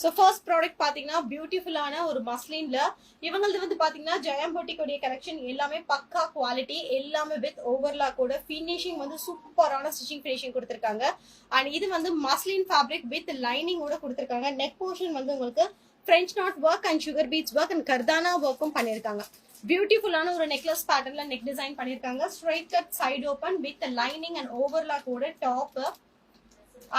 So first product பார்த்தீங்கன்னா பியூட்டிஃபுல்லான ஒரு மஸ்லின்ல இவங்களது வந்து பார்த்தீங்கன்னா ஜெயம்பட்டிக்குடைய கலெக்ஷன் எல்லாமே பக்கா குவாலிட்டி எல்லாமே வித் ஓவர்லாக்கோட ஃபினிஷிங் வந்து சூப்பரான ஸ்டிச்சிங் ஃபினிஷிங் கொடுத்துருக்காங்க. அண்ட் இது வந்து மஸ்லின் ஃபேப்ரிக் வித் லைனிங்கோட கொடுத்துருக்காங்க. நெக் போர்ஷன் வந்து உங்களுக்கு French knot work and sugar beads work and கர்தானா ஒர்க்கும் பண்ணியிருக்காங்க. பியூட்டிஃபுல்லான ஒரு நெக்லஸ் பேட்டர்ல நெக் டிசைன் பண்ணியிருக்காங்க. Straight cut side open with lining and ஓவர்லாக்கோட top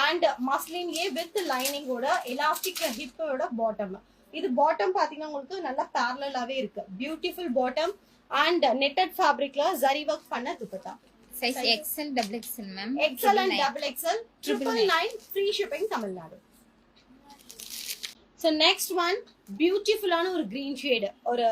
and மஸ்லின்லயே வித் லைனிங்கோட எலாஸ்டிக் ஹிப்போட பாட்டம் இது பாட்டம் பாத்தீங்கன்னா உங்களுக்கு நல்லா பேரலாவே இருக்கு. பியூட்டிஃபுல் பாட்டம் அண்ட் நெட்டட் ஃபேப்ரிக்ல ஜரி ஒர்க் பண்ண dupatta. Size XL double XL ma'am XL and double XL triple nine free shipping Tamil Nadu so next one பியூட்டிஃபுல்லான ஒரு க்ரீன் ஷேடு ஒரு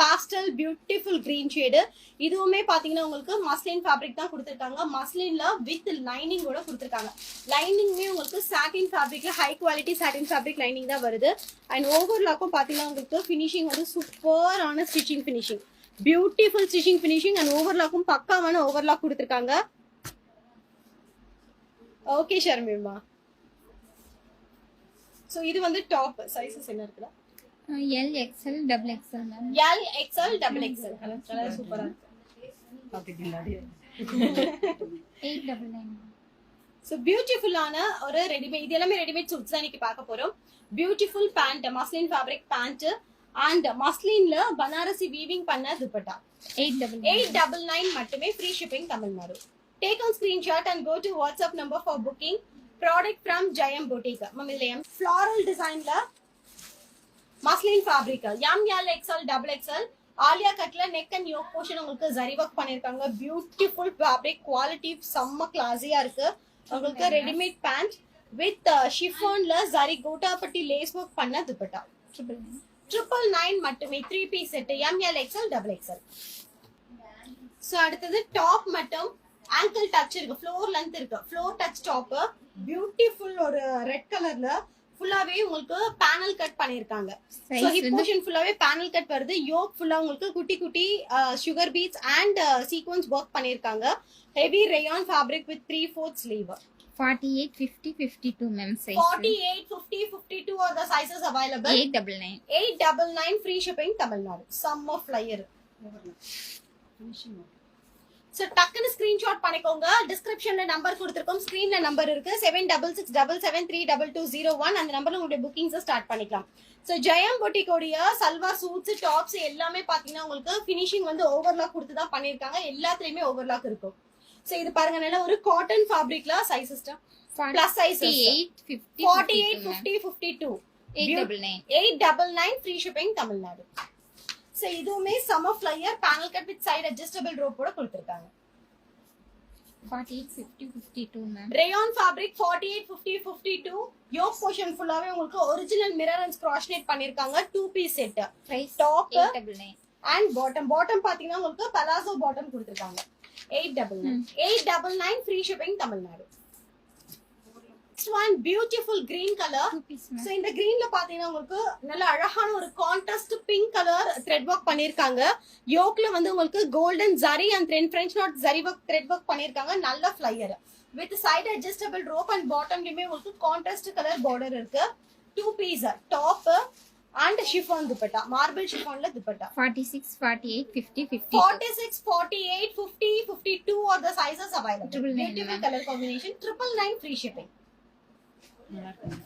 பாஸ்டல் பியூட்டிஃபுல் க்ரீன் ஷேடு இதுவுமே பார்த்தீங்கன்னா உங்களுக்கு மஸ்லின் ஃபேப்ரிக் தான் கொடுத்துருக்காங்க. மஸ்லின்ல வித் லைனிங்கோட கொடுத்துருக்காங்க. லைனிங்குமே உங்களுக்கு satin ஃபேப்ரிக்ல high quality satin fabric lining தான் வருது. அண்ட் ஓவர்லாக்கும் பார்த்தீங்கன்னா உங்களுக்கு ஃபினிஷிங் வந்து சூப்பரான stitching finishing beautiful stitching finishing and ஓவர்லாக்கும் பக்காவான ஓவர்லாக் கொடுத்துருக்காங்க. ஓகே ஷர்மிமா ஸோ இது வந்து டாப் சைஸஸ் என்ன இருக்குதா? L XL double XL ma'am L XL double XL colour சூப்பரா இருக்கு எயிட் டபுள் நைன் ஸோ பியூட்டிஃபுல்லான ஒரு ரெடிமேட் இது எல்லாமே ரெடிமேட் சூட்ஸ் தான் இன்னைக்கு பார்க்க போறோம் beautiful pant muslin fabric pant and மஸ்லின்ல Banarasi weaving பண்ண dupatta eight double eight double nine மட்டுமே free shipping Tamil Nadu take on screenshot and go to WhatsApp number for booking product from Jayam boutique ma'am இதுல M floral டிசைன்ல muslin fabric M L XL double XL Alia கட்ல neck and yoke portion உங்களுக்கு zari work பண்ணிருக்காங்க. Beautiful fabric quality செம்ம கிளாஸியா இருக்கு. உங்களுக்கு readymade pant with ஷிஃபான்ல zari கோட்டாப்பட்டி லேஸ் ஒர்க் பண்ண துப்பட்டா. ட்ரிபிள் நைன் மட்டுமே three piece set M L XL double XL so அடுத்தது டாப் மட்டும் ஆங்கிள் டச் இருக்கு. ஃப்ளோர் லென்த் இருக்கு. ஃப்ளோர் டச் டாப் பியூட்டிஃபுல் ஒரு ரெட் கலர்ல ஃபுல்லாவே உங்களுக்கு பேனல் கட் பண்ணிருக்காங்க. ஹிப் போர்ஷன் ஃபுல்லாவே பேனல் கட் வருது. யோக் ஃபுல்லா உங்களுக்கு குட்டி குட்டி sugar beads and sequins work பண்ணிருக்காங்க. Heavy rayon fabric with three fourth sleeve forty eight fifty fifty two ma'am size forty eight fifty fifty two are the sizes available eight double nine eight double nine free shipping Tamil Nadu சம்ம flare so டக்குன்னு screenshot பண்ணிக்கோங்க. டிஸ்கிரிப்ஷன்ல number கொடுத்துருக்கோம். ஸ்க்ரீன்ல number இருக்கு. Seven double six double seven three double two zero one அந்த நம்பர்ல உங்களுடைய புக்கிங்ஸை ஸ்டார்ட் பண்ணிக்கலாம். ஸோ ஜெயம் பொட்டிக்கோடைய சல்வார் சூட்ஸ் டாப்ஸ் எல்லாமே பார்த்தீங்கன்னா உங்களுக்கு ஃபினிஷிங் வந்து ஓவர்லாக் கொடுத்து தான் பண்ணியிருக்காங்க. எல்லாத்துலயுமே ஓவர்லாக் இருக்கும். ஸோ இது பாருங்க நல்ல ஒரு cotton ஃபேப்ரிக்ல size system plus size forty eight fifty fifty two eight double nine eight double nine free shipping Tamil Nadu so இதுவுமே சம்ம flare panel cut with side adjustable ரோப்போட கொடுத்துருக்காங்க. Rayon fabric forty eight fifty fifty two yoke portion ஃபுல்லாவே உங்களுக்கு original mirror and கிராஷ்னேட் பண்ணிருக்காங்க. Two piece set nine and bottom bottom பாத்தீங்கன்னா உங்களுக்கு palazzo bottom கொடுத்துருக்காங்க. Eight double nine eight double nine free shipping Tamil Nadu next one beautiful green colour so இந்த கிரீன்ல பாத்தீங்கன்னா உங்களுக்கு நல்ல அழகான ஒரு contrast pink colour thread work பண்ணிருக்காங்க யோக்ல வந்து உங்களுக்கு golden zari and thread French knot zari work thread work பண்ணிருக்காங்க நல்ல flare with side adjustable rope and பாட்டம்லயுமே உங்களுக்கு கான்ட்ராஸ்ட் கலர் பார்டர் இருக்கு. Two piece top and chiffon dupatta marble ஷிஃபான்ல dupatta forty six forty eight fifty fifty 46, 48, 50, 52 are the sizes available. Triple nine, Beautiful ma'am. color combination. Gracias.